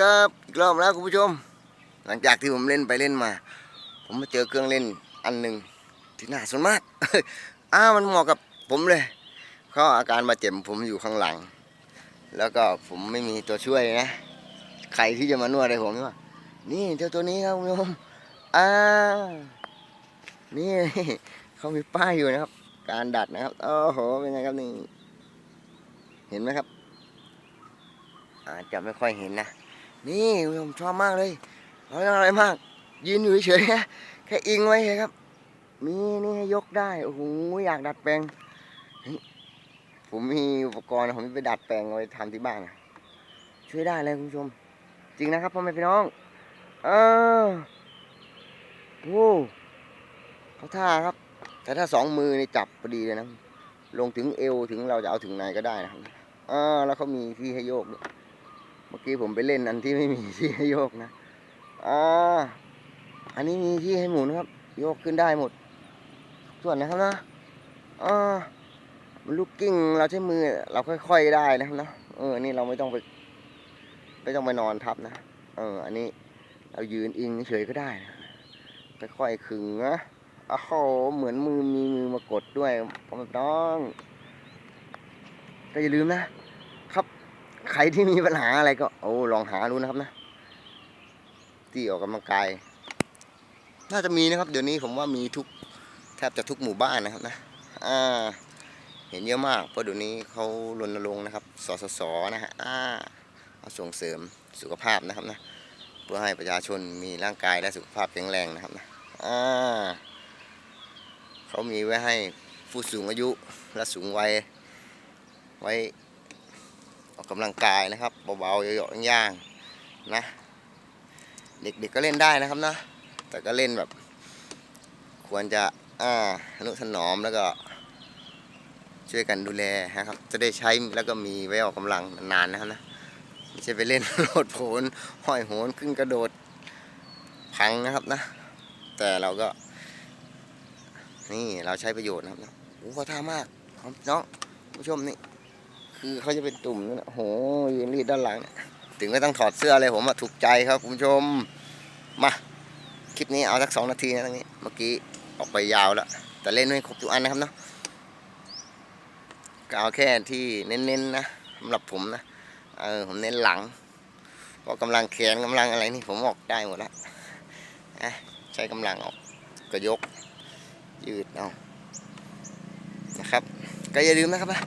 ครับอีกรอบแล้วคุณผู้ชม หลังจากที่ผมเล่นไปเล่นมา ผมมาเจอเครื่องเล่นอันหนึ่งที่น่าสนมากอ้ามันเหมาะกับผมเลยเขาอาการบาดเจ็บผมอยู่ข้างหลัง แล้วก็ผมไม่มีตัวช่วยนะ ใครที่จะมานวดให้ผมนี่ว่านี่เจ้าตัวนี้ครับคุณผู้ชมอ่านี่เขามีป้ายอยู่นะครับ การดัดนะครับโอ้โหเป็นไงครับนี่เห็นไหมครับอาจจะไม่ค่อยเห็นนะ นี่ผมชอบมากเลยเราไม่ต้องอะไรมาก ยืนอยู่เฉยๆแค่อิงไว้เลยครับมีนี่ให้ยกได้โอ้โหอยากดัดแปลง ผมมีอุปกรณ์ผมไปดัดแปลงเอาไว้ทำที่บ้าน ช่วยได้เลยคุณผู้ชม จริงนะครับพ่อแม่พี่น้องเออโอ้เขาท่าครับ แต่ถ้าสองมือนี่จับพอดีเลยนะลงถึงเอวถึงเราจะเอาถึงไหนก็ได้นะครับอ่าแล้วเขามีที่ให้โยกด้วย เมื่อกี้ผมไปเล่นอันที่ไม่มีที่ให้โยกนะ อ่า อันนี้มีที่ให้หมุนครับ โยกขึ้นได้หมด ส่วนนะครับนะอ่ามันลูกกิ้งเราใช้มือเราค่อยๆได้นะครับนะ เออนนี้เราไม่ต้องไปไม่ต้องไปนอนทับนะ เออ อันนี้เรายืนอิงเฉยก็ได้นะค่อยๆขึงนะอ้โหเหมือนมือมีมือมากดด้วยผมไม่ต้องก็อย่าลืมนะ ใครที่มีปัญหาอะไรก็โอ้ลองหาดูนะครับนะที่ออกกำลังกาย น่าจะมีนะครับ เดี๋ยวนี้ผมว่ามีทุกแทบจะทุกหมู่บ้านนะครับนะอ่าเห็นเยอะมากเพราะเดี๋ยวนี้เขารณรงค์นะครับ สสสนะฮะอ่าเอาส่งเสริมสุขภาพนะครับนะเพื่อให้ประชาชนมีร่างกายและสุขภาพแข็งแรงนะครับนะอ่าเขามีไว้ให้ผู้สูงอายุและสูงวัยไว้ ออกกำลังกายนะครับเบาๆเยาะๆย่างๆนะ เด็กๆก็เล่นได้นะครับนะแต่ก็เล่นแบบ ควรจะอ่าอนุถนอมแล้วก็ช่วยกันดูแลนะครับ จะได้ใช้แล้วก็มีไว้ออกกำลังนานๆนะครับนะไม่ใช่ไปเล่นโลดโผนห้อยโหนขึ้นกระโดดพังนะครับนะ แต่เราก็ นี่เราใช้ประโยชน์นะครับนะโอ้เขาท่ามากน้องผู้ชมนี่ คือเขาจะเป็นตุ่มนั่นนะโอ้โหยืนรีดด้านหลังเนี่ยถึงไม่ต้องถอดเสื้อเลยผมอะถูกใจครับคุณผู้ชม มา คลิปนี้เอาสักสองนาทีนะตรงนี้ เมื่อกี้ออกไปยาวแล้ว แต่เล่นไม่ครบทุกอันนะครับเนาะก็เอาแค่ที่เน้นๆนะสำหรับผมนะ เออผมเน้นหลังเพราะกำลังแขนกำลังอะไรนี่ผมออกได้หมดแล้วนะใช้กำลังออกก็ยกยืดเอานะครับ ก็อย่าลืมนะครับนะ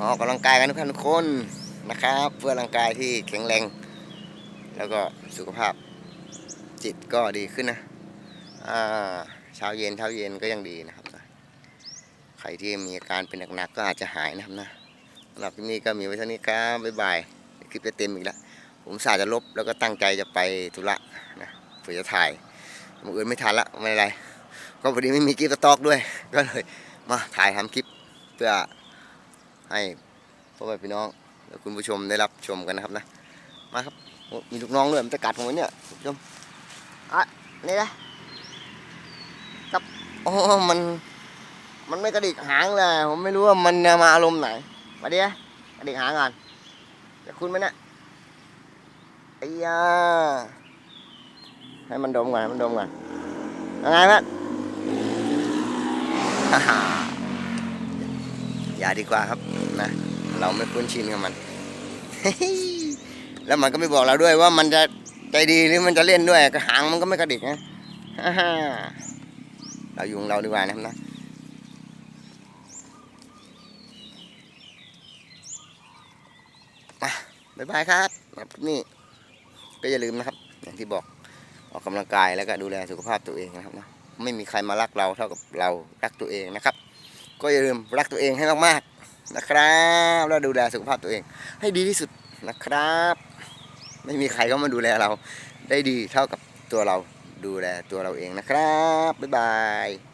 มาออกกำลังกายกันทุกท่านทุกคนนะครับ เพื่อร่างกายที่แข็งแรง แล้วก็สุขภาพจิตก็ดีขึ้นนะอ่าเช้าเย็นเช้าเย็นก็ยังดีนะครับใครที่มีอาการเป็นหนักๆก็อาจจะหายนะครับนะสำหรับที่นี่ก็มีไว้เท่านี้ครับบ๊ายบายคลิปจะเต็มอีกแล้วผมสาจะลบแล้วก็ตั้งใจจะไปธุระนะเพื่อจะถ่ายบังเอิญไม่ทันละไม่เป็นไร ก็พอดีไม่มีคลิปสต็อกด้วย ก็เลยมาถ่ายทำคลิปเพื่อ ให้พ่อแม่พี่น้องแล้วคุณผู้ชมได้รับชมกันนะครับนะ มาครับมีลูกน้องด้วยมันจะกัดผมไหมเนี่ยคุณผู้ชมอะนี่นะกับโอ้มันมันไม่กระดิกหางเลย ผมไม่รู้ว่ามันมาอารมณ์ไหนมาดิกระดิกหางก่อนจะคุณไหมเนี่ยไอ้ยาให้มันดมก่อนให้มันดมก่อนยังไงแม่ อย่าดีกว่าครับนะ เราไม่คุ้นชินกับมัน แล้วมันก็ไม่บอกเราด้วยว่ามันจะใจดีหรือมันจะเล่นด้วยกระหางมันก็ไม่กระดิกนะเราอยู่ของเราดีกว่านะครับนะบ๊ายบายครับแบบนี่ก็อย่าลืมนะครับ อย่างที่บอกออกกำลังกายแล้วก็ดูแลสุขภาพตัวเองนะครับนะไม่มีใครมารักเราเท่ากับเรารักตัวเองนะครับ ก็อย่าลืมรักตัวเองให้มากๆนะครับ แล้วดูแลสุขภาพตัวเอง ให้ดีที่สุดนะครับ ไม่มีใครเข้ามาดูแลเรา ได้ดีเท่ากับตัวเราดูแลตัวเราเองนะครับ บ๊ายบาย